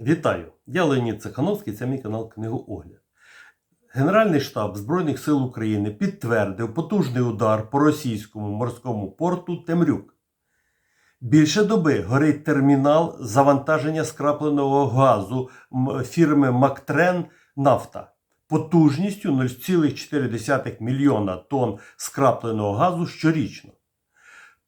Вітаю! Я Леонід Цехановський, це мій канал Книгоогляд. Генеральний штаб Збройних сил України підтвердив потужний удар по російському морському порту Темрюк. Більше доби горить термінал завантаження скрапленого газу фірми Мактрен Нафта потужністю 0,4 мільйона тонн скрапленого газу щорічно.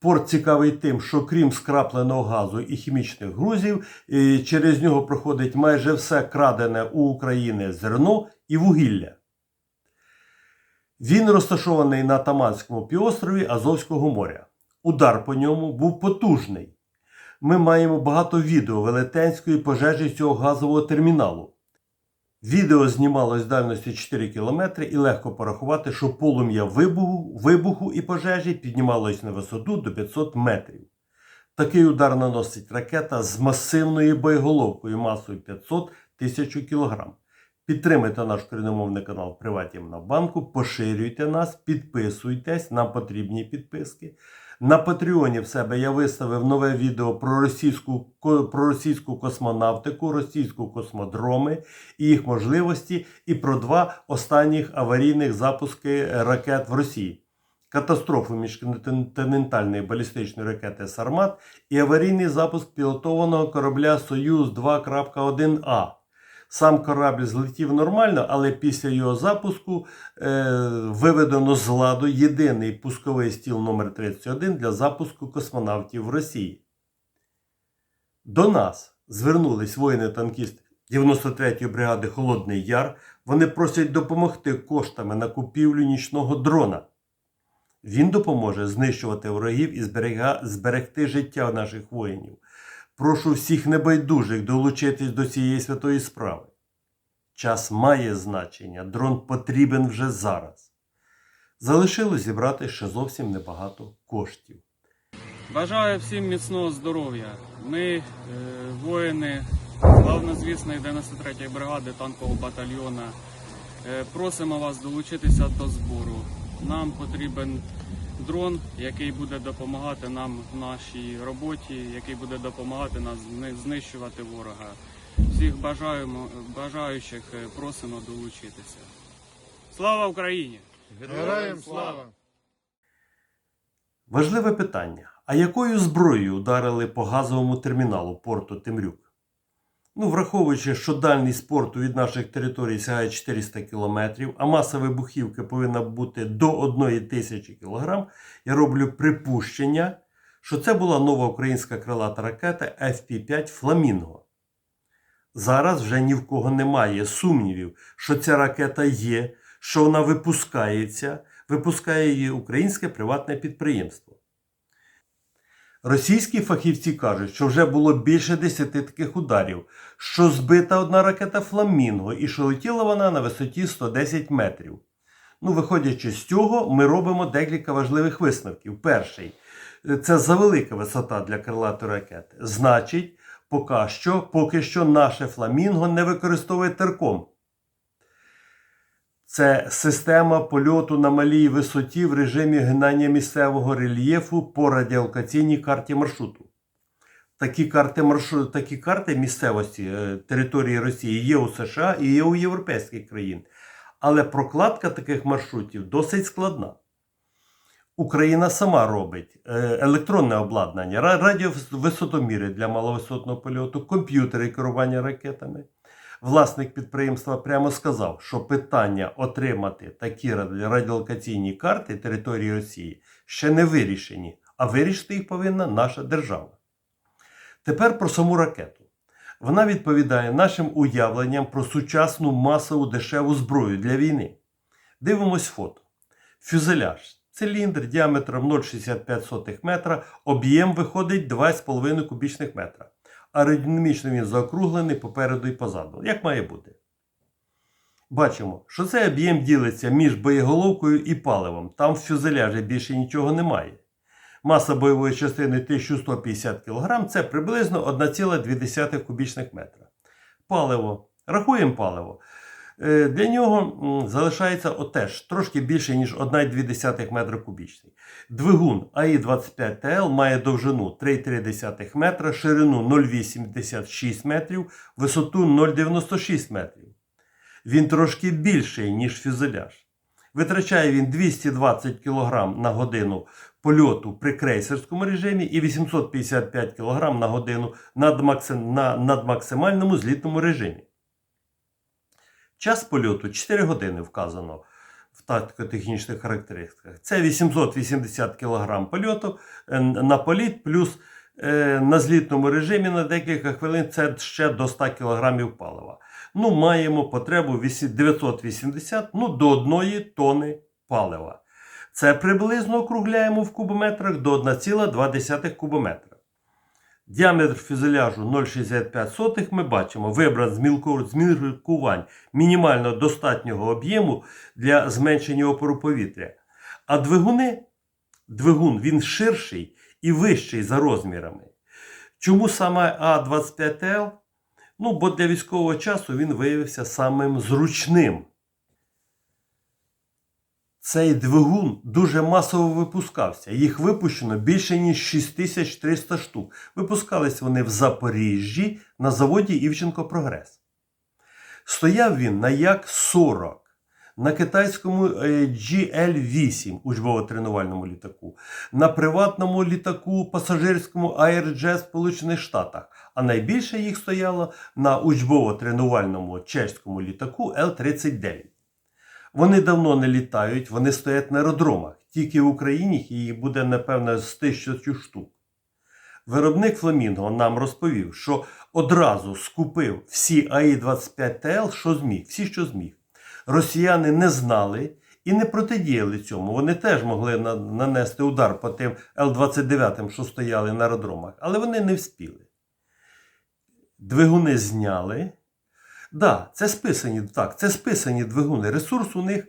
Порт цікавий тим, що крім скрапленого газу і хімічних грузів, е, через нього проходить майже все крадене у України зерно і вугілля. Він розташований на Таманському півострові Азовського моря. Удар по ньому був потужний. Ми маємо багато відео велетенської пожежі цього газового терміналу. Відео знімалось з дальності 4 км і легко порахувати, що полум'я вибуху, вибуху і пожежі піднімалось на висоту до 500 метрів. Такий удар наносить ракета з масивною боєголовкою масою 500 тисяч кг. Підтримайте наш коріномовний канал Приватів на банку, поширюйте нас, підписуйтесь, нам потрібні підписки. На Патреоні в себе я виставив нове відео про російську, про російську космонавтику, російську космодроми і їх можливості, і про два останніх аварійних запуски ракет в Росії. Катастрофу міжконтинентальної балістичної ракети Сармат і аварійний запуск пілотованого корабля Союз 2.1А. Сам корабль злетів нормально, але після його запуску е, виведено з ладу єдиний пусковий стіл номер 31 для запуску космонавтів в Росії. До нас звернулись воїни-танкісти 93-ї бригади Холодний Яр. Вони просять допомогти коштами на купівлю нічного дрона. Він допоможе знищувати ворогів і зберегти життя наших воїнів. Прошу всіх небайдужих долучитись до цієї святої справи. Час має значення, дрон потрібен вже зараз. Залишилось зібрати ще зовсім небагато коштів. Бажаю всім міцного здоров'я. Ми, е, воїни славнозвісної 93-ї бригади танкового батальйона, е, просимо вас долучитися до збору. Нам потрібен дрон, який буде допомагати нам в нашій роботі, який буде допомагати нас знищувати ворога. Всіх бажаємо, бажаючих е, просимо долучитися. Слава Україні! Героям слава! Важливе питання: а якою зброєю ударили по газовому терміналу порту Темрюк? Ну, враховуючи, що дальність порту від наших територій сягає 400 кілометрів, а маса вибухівки повинна бути до 1 тисячі кілограм, я роблю припущення, що це була нова українська крилата ракета FP-5 Фламінго. Зараз вже ні в кого немає сумнівів, що ця ракета є, що вона випускається, випускає її українське приватне підприємство. Російські фахівці кажуть, що вже було більше 10 таких ударів, що збита одна ракета Фламінго і що летіла вона на висоті 110 метрів. Ну, виходячи з цього, ми робимо декілька важливих висновків. Перший це завелика висота для крилатої ракети. Значить, поки що, поки що наше фламінго не використовує терком. Це система польоту на малій висоті в режимі гнання місцевого рельєфу по радіолокаційній карті маршруту. Такі карти, маршру... Такі карти місцевості е, території Росії є у США і є у європейських країн. Але прокладка таких маршрутів досить складна. Україна сама робить е, електронне обладнання, ра- радіовисотоміри для маловисотного польоту, комп'ютери керування ракетами. Власник підприємства прямо сказав, що питання отримати такі радіолокаційні карти території Росії ще не вирішені, а вирішити їх повинна наша держава. Тепер про саму ракету. Вона відповідає нашим уявленням про сучасну масову дешеву зброю для війни. Дивимось фото. Фюзеляж. Циліндр діаметром 0,65 метра, об'єм виходить 2,5 кубічних метра. Аеродинамічно він заокруглений попереду і позаду, як має бути. Бачимо, що цей об'єм ділиться між боєголовкою і паливом. Там в фюзеляжі більше нічого немає. Маса бойової частини 1150 кг це приблизно 1,2 кубічних метра. Паливо. Рахуємо паливо. Е, Для нього залишається отеж трошки більше, ніж 1,2 метра кубічний. Двигун АІ-25ТЛ має довжину 3,3 метра, ширину 0,86 метрів, висоту 0,96 метрів. Він трошки більший, ніж фюзеляж. Витрачає він 220 кг на годину польоту при крейсерському режимі і 855 кг на годину на надмаксимальному злітному режимі. Час польоту 4 години вказано в тактико-технічних характеристиках. Це 880 кг польоту е, на політ, плюс е, на злітному режимі на декілька хвилин це ще до 100 кг палива. Ну, маємо потребу 980 ну, до 1 тони палива. Це приблизно округляємо в кубометрах до 1,2 кубометра. Діаметр фюзеляжу 0,65 ми бачимо, вибран з міркувань мінімально достатнього об'єму для зменшення опору повітря. А двигуни, двигун він ширший і вищий за розмірами. Чому саме А25Л? Ну, бо для військового часу він виявився самим зручним. Цей двигун дуже масово випускався. Їх випущено більше ніж 6300 штук. Випускались вони в Запоріжжі на заводі Івченко Прогрес. Стояв він на Як-40 на китайському е, GL-8 учбово-тренувальному літаку, на приватному літаку пасажирському AirJet Сполучених Штатах, а найбільше їх стояло на учбово-тренувальному чеському літаку Л-39. Вони давно не літають, вони стоять на аеродромах. Тільки в Україні їх буде, напевно, з тисячу штук. Виробник Фламінго нам розповів, що одразу скупив всі АІ-25ТЛ, що зміг, всі, що зміг. Росіяни не знали і не протидіяли цьому. Вони теж могли на- нанести удар по тим Л-29, що стояли на аеродромах, але вони не вспіли. Двигуни зняли. Да, це списані, так, це списані двигуни. Ресурс у них,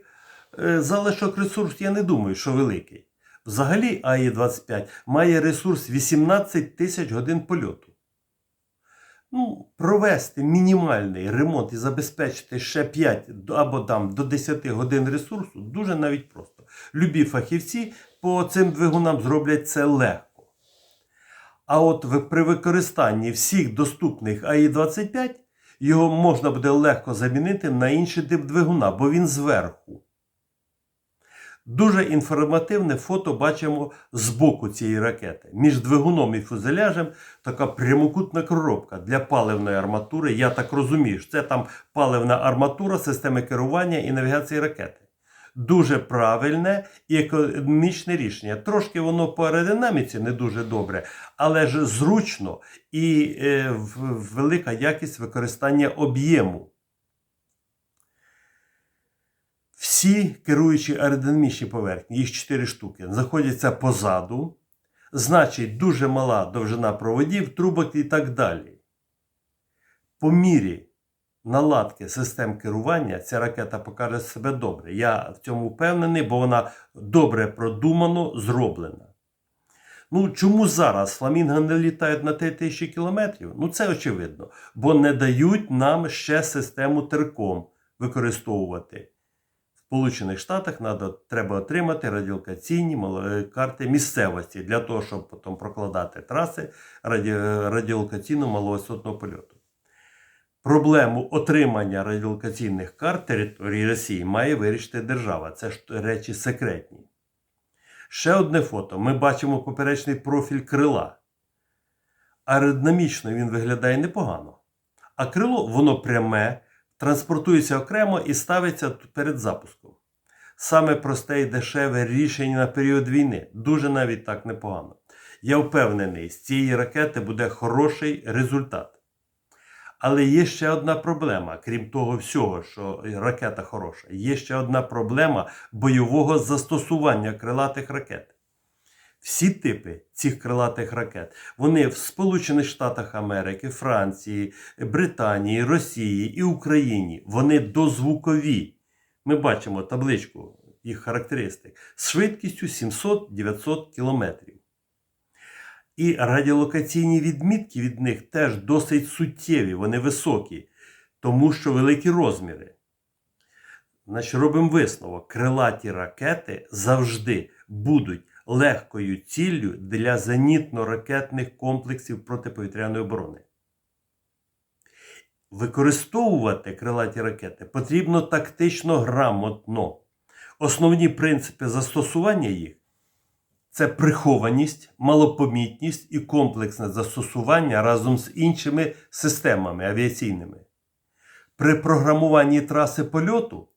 е, залишок ресурс, я не думаю, що великий. Взагалі АІ-25 має ресурс 18 тисяч годин польоту. Ну, провести мінімальний ремонт і забезпечити ще 5 або там до 10 годин ресурсу дуже навіть просто. Любі фахівці по цим двигунам зроблять це легко. А от при використанні всіх доступних АІ-25 його можна буде легко замінити на інший тип двигуна, бо він зверху. Дуже інформативне фото бачимо з боку цієї ракети. Між двигуном і фюзеляжем така прямокутна коробка для паливної арматури. Я так розумію, що це там паливна арматура системи керування і навігації ракети. Дуже правильне і економічне рішення. Трошки воно по аеродинаміці не дуже добре, але ж зручно і е, велика якість використання об'єму. Всі керуючі аеродинамічні поверхні, їх 4 штуки, знаходяться позаду. Значить, дуже мала довжина проводів, трубок і так далі. По мірі наладки систем керування ця ракета покаже себе добре. Я в цьому впевнений, бо вона добре продумано зроблена. Ну, чому зараз фламінго не літають на 3000 кілометрів? Ну, це очевидно, бо не дають нам ще систему терком використовувати. В Сполучених Штатах треба отримати радіолокаційні карти місцевості для того, щоб потім прокладати траси раді, радіолокаційно маловисотного польоту. Проблему отримання радіолокаційних карт території Росії має вирішити держава. Це ж речі секретні. Ще одне фото. Ми бачимо поперечний профіль крила. Аеродинамічно він виглядає непогано. А крило воно пряме, транспортується окремо і ставиться перед запуском. Саме просте і дешеве рішення на період війни. Дуже навіть так непогано. Я впевнений, з цієї ракети буде хороший результат. Але є ще одна проблема, крім того всього, що ракета хороша. Є ще одна проблема бойового застосування крилатих ракет. Всі типи цих крилатих ракет, вони в Сполучених Штатах Америки, Франції, Британії, Росії і Україні, вони дозвукові. Ми бачимо табличку їх характеристик з швидкістю 700-900 кілометрів. І радіолокаційні відмітки від них теж досить суттєві, вони високі, тому що великі розміри. Значить, робимо висновок. Крилаті ракети завжди будуть легкою ціллю для зенітно-ракетних комплексів протиповітряної оборони. Використовувати крилаті ракети потрібно тактично грамотно. Основні принципи застосування їх це прихованість, малопомітність і комплексне застосування разом з іншими системами авіаційними. При програмуванні траси польоту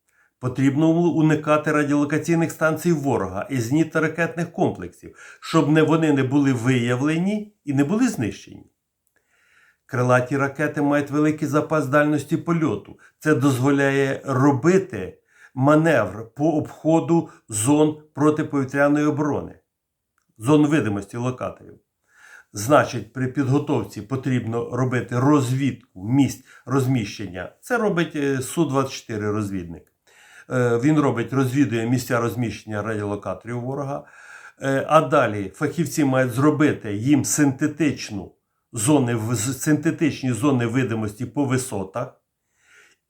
потрібно уникати радіолокаційних станцій ворога і зенітно-ракетних комплексів, щоб вони не були виявлені і не були знищені. Крилаті ракети мають великий запас дальності польоту. Це дозволяє робити маневр по обходу зон протиповітряної оборони, зон видимості локаторів. Значить, при підготовці потрібно робити розвідку місць розміщення. Це робить е, Су-24 розвідник. Е, Він робить, розвідує місця розміщення радіолокаторів ворога. Е, А далі фахівці мають зробити їм синтетичну зони, синтетичні зони видимості по висотах.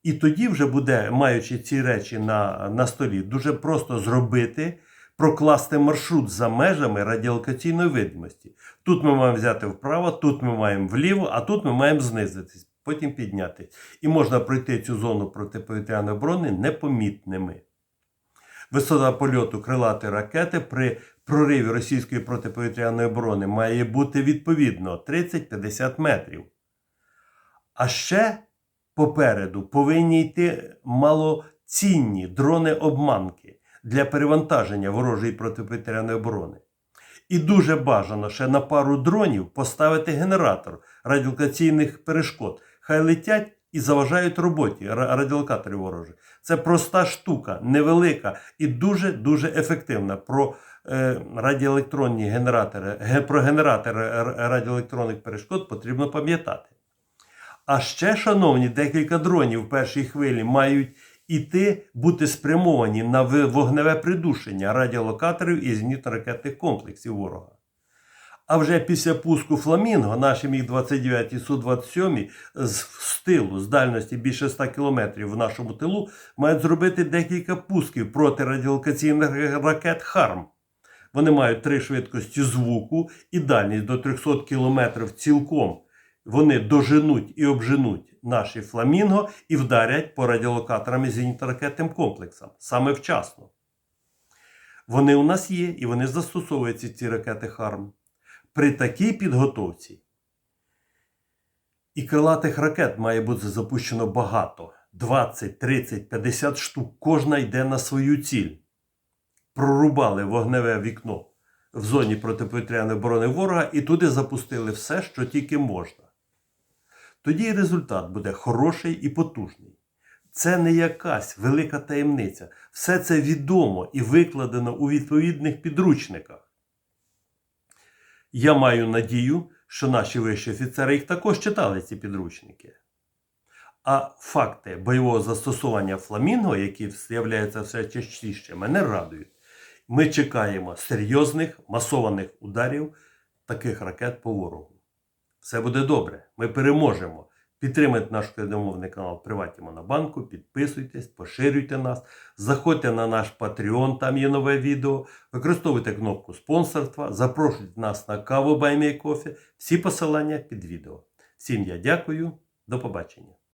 І тоді вже буде, маючи ці речі на, на столі, дуже просто зробити, прокласти маршрут за межами радіолокаційної видимості. Тут ми маємо взяти вправо, тут ми маємо вліво, а тут ми маємо знизитись, потім підняти. І можна пройти цю зону протиповітряної оборони непомітними. Висота польоту крилатої ракети при прориві російської протиповітряної оборони має бути відповідно 30-50 метрів. А ще попереду повинні йти малоцінні дрони-обманки для перевантаження ворожої протиповітряної оборони. І дуже бажано ще на пару дронів поставити генератор радіолокаційних перешкод. Хай летять і заважають роботі ра- радіолокаторів ворожих. Це проста штука, невелика і дуже-дуже ефективна. Про е, радіоелектронні генератори, ге- про генератори радіоелектронних перешкод потрібно пам'ятати. А ще, шановні, декілька дронів в першій хвилі мають іти бути спрямовані на вогневе придушення радіолокаторів і зенітно-ракетних комплексів ворога. А вже після пуску Фламінго наші Міг-29 і Су-27 з з тилу, з дальності більше 100 км в нашому тилу, мають зробити декілька пусків проти радіолокаційних ракет ХАРМ. Вони мають три швидкості звуку і дальність до 300 км цілком. Вони доженуть і обженуть наші фламінго і вдарять по радіолокаторам і зенітно-ракетним комплексам саме вчасно. Вони у нас є і вони застосовуються ці ракети ХАРМ. При такій підготовці і крилатих ракет має бути запущено багато 20, 30, 50 штук. Кожна йде на свою ціль. Прорубали вогневе вікно в зоні протиповітряної оборони ворога і туди запустили все, що тільки можна. Тоді результат буде хороший і потужний. Це не якась велика таємниця. Все це відомо і викладено у відповідних підручниках. Я маю надію, що наші вищі офіцери їх також читали ці підручники. А факти бойового застосування фламінго, які з'являються все частіше, мене радують. Ми чекаємо серйозних масованих ударів таких ракет по ворогу. Все буде добре. Ми переможемо. Підтримайте наш україномовний канал Приваті Монобанку, підписуйтесь, поширюйте нас, заходьте на наш Patreon, там є нове відео. Використовуйте кнопку спонсорства, запрошуйте нас на каву Баймій Кофі. Всі посилання під відео. Всім я дякую, до побачення.